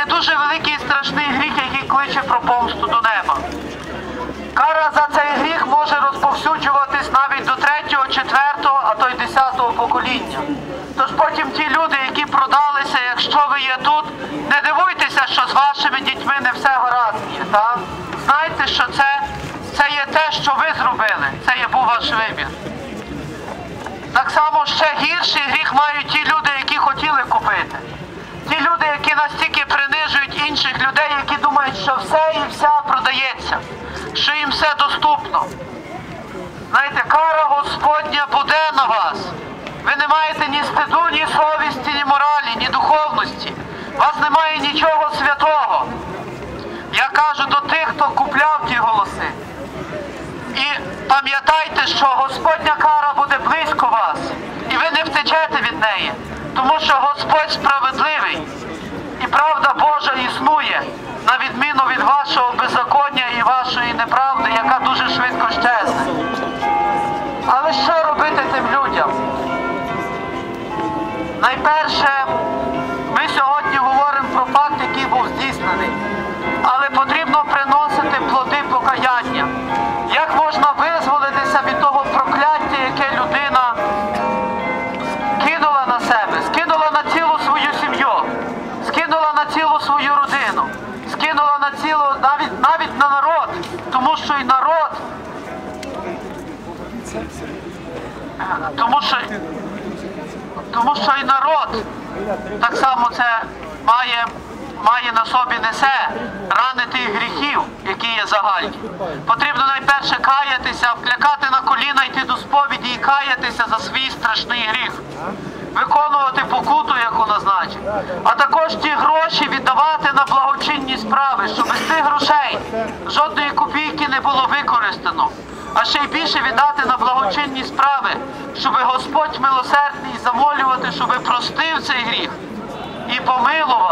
є дуже великий і страшний гріх, який кличе про помсту до неба. Кара за цей гріх може розповсюджуватись навіть до третього, четвертого, а то й десятого покоління. Тож потім ті люди, які продалися, якщо ви є тут, не дивуйтеся, що з вашими дітьми не все гаразд є. Так? Знайте, що це, це є те, що ви зробили. Це є був ваш вибір. Так само ще гірший гріх мають ті люди, які хотіли купити. Ті люди, які настільки принижують інших людей, які думають, що все і вся продається, що їм все доступно. Знаєте, кара Господня буде на вас. Ви не маєте ні стиду, ні совісті, ні моралі, ні духовності. У вас немає нічого святого. Я кажу до тих, хто купляв ті голоси. І пам'ятайте, що Господня кара буде близько вас, і ви не втечете від неї, тому що Господь справедливий, і правда Божа існує, на відміну від вашого беззаконня і вашої неправди, яка дуже швидко щезне. Але що робити тим людям? Найперше, ми сьогодні говоримо про факт, який був здійснений. Але потрібно приносити плоди покаяння. Як можна визволитися тому що тому що і народ так само це має, має на собі несе рани тих гріхів, які є загальні. Потрібно найперше каятися, вклякати на коліна, йти до сповіді і каятися за свій страшний гріх. Виконувати покуту, яку назначить, а також ті гроші віддавати на благочинні справи, щоб з тих грошей жодної копійки не було використано, а ще й більше віддати на благочинні справи, щоб Господь милосердний замолювати, щоб простив цей гріх і помилував.